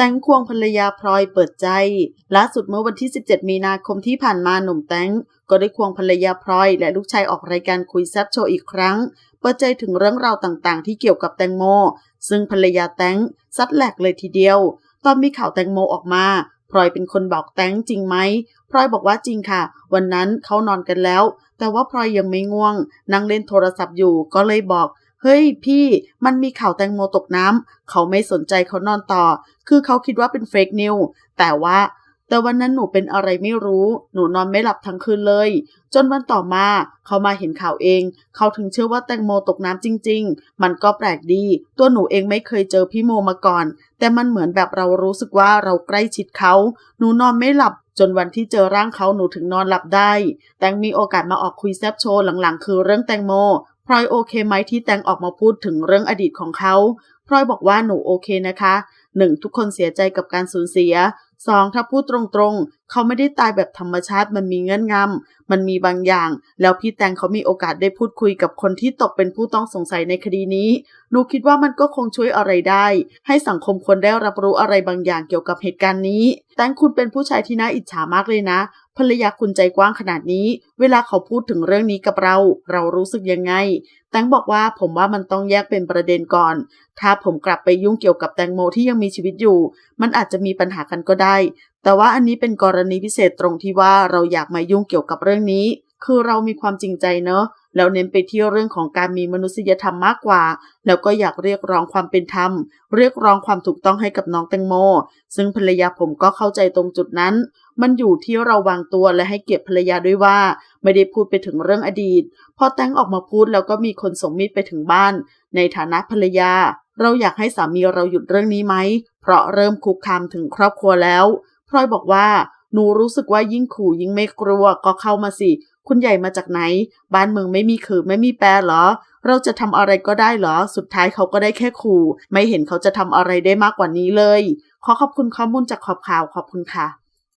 แตงควงภรรยาพลอยเปิดใจล่าสุดเมื่อวันที่ 17 มีนาคมที่ผ่านมาหนุ่มแตงก็ได้ควงภรรยาพลอย และลูกชายออกรายการคุยแซบโชว์อีกครั้ง เปิดใจถึงเรื่องราวต่างๆ ที่เกี่ยวกับแตงโม ซึ่งภรรยาแตงซัดแหลกเลยทีเดียว ตอนมีข่าวแตงโมออกมาพลอยเป็นคนบอกแตงจริงไหมพลอยบอกว่าจริงค่ะ วันนั้นเขานอนกันแล้ว แต่ว่าพลอยยังไม่ง่วง นั่งเล่นโทรศัพท์อยู่ก็เลยบอก เฮ้ยพี่มันมีข่าวแตงโมตกน้ำเขาไม่สนใจเขานอนต่อ คือเขาคิดว่าเป็นเฟกนิวแต่ว่าแต่วันนั้นหนูเป็นอะไรไม่รู้ หนูนอนไม่หลับทั้งคืนเลย จนวันต่อมาเขามาเห็นข่าวเอง เขาถึงเชื่อว่าแตงโมตกน้ำจริง ๆ มันก็แปลกดี ตัวหนูเองไม่เคยเจอพี่โมมาก่อน แต่มันเหมือนแบบเรารู้สึกว่าเราใกล้ชิดเขา หนูนอนไม่หลับ จนวันที่เจอร่างเขาหนูถึงนอนหลับได้ แตงมีโอกาสมาออกคุยแซบโชว์หลังๆ คือเรื่องแตงโม พลอยโอเคไหมที่แตงออกมาพูดถึงเรื่องอดีตของเขาพลอยบอกว่าหนูโอเคนะคะหนึ่งทุกคนเสียใจกับการสูญเสียสองถ้าพูดตรงๆ เขาไม่ได้ตายแบบธรรมชาติมันมีเงื่อนงำมันมีบางอย่าง แล้วพี่แตงเขามีโอกาสได้พูดคุยกับคนที่ตกเป็นผู้ต้องสงสัยในคดีนี้หนูคิดว่ามันก็คงช่วยอะไรได้ ให้สังคมคนได้รับรู้อะไรบางอย่างเกี่ยวกับเหตุการณ์นี้ แตงคุณเป็นผู้ชายที่น่าอิจฉามากเลยนะ ภรรยาคุณใจกว้างขนาดนี้ เวลาเขาพูดถึงเรื่องนี้กับเรา เรารู้สึกยังไง แตงบอกว่าผมว่ามันต้องแยกเป็นประเด็นก่อน ถ้าผมกลับไปยุ่งเกี่ยวกับแตงโมที่ยังมีชีวิตอยู่ มันอาจจะมีปัญหากันก็ได้ แต่ว่าอันนี้เป็นกรณีพิเศษตรงที่ว่าเราอยากมายุ่งเกี่ยวกับเรื่องนี้ คือเรามีความจริงใจเนอะแล้วเน้นไปที่เรื่องของการมีมนุษยธรรมมากกว่า แล้วก็อยากเรียกร้องความเป็นธรรม เรียกร้องความถูกต้องให้กับน้องแตงโม ซึ่งภรรยาผมก็เข้าใจตรงจุดนั้น มันอยู่ที่เราวางตัวและให้เกียรติภรรยาด้วยว่า ไม่ได้พูดไปถึงเรื่องอดีต พอแตงออกมาพูดแล้วก็มีคนส่งมีดไปถึงบ้าน ในฐานะภรรยา เราอยากให้สามีเราหยุดเรื่องนี้ไหม เพราะเริ่มคุกคามถึงครอบครัวแล้ว พลอยบอกว่า หนูรู้สึกว่ายิ่งขู่ยิ่งไม่กลัวก็เข้ามาสิ คุณใหญ่มาจากไหน บ้านเมืองไม่มีขือไม่มีแปรหรอ เราจะทำอะไรก็ได้หรอ สุดท้ายเขาก็ได้แค่ขู่ ไม่เห็นเขาจะทำอะไรได้มากกว่านี้เลย ขอขอบคุณข้อมูลจากขอบข่าวขอบคุณค่ะ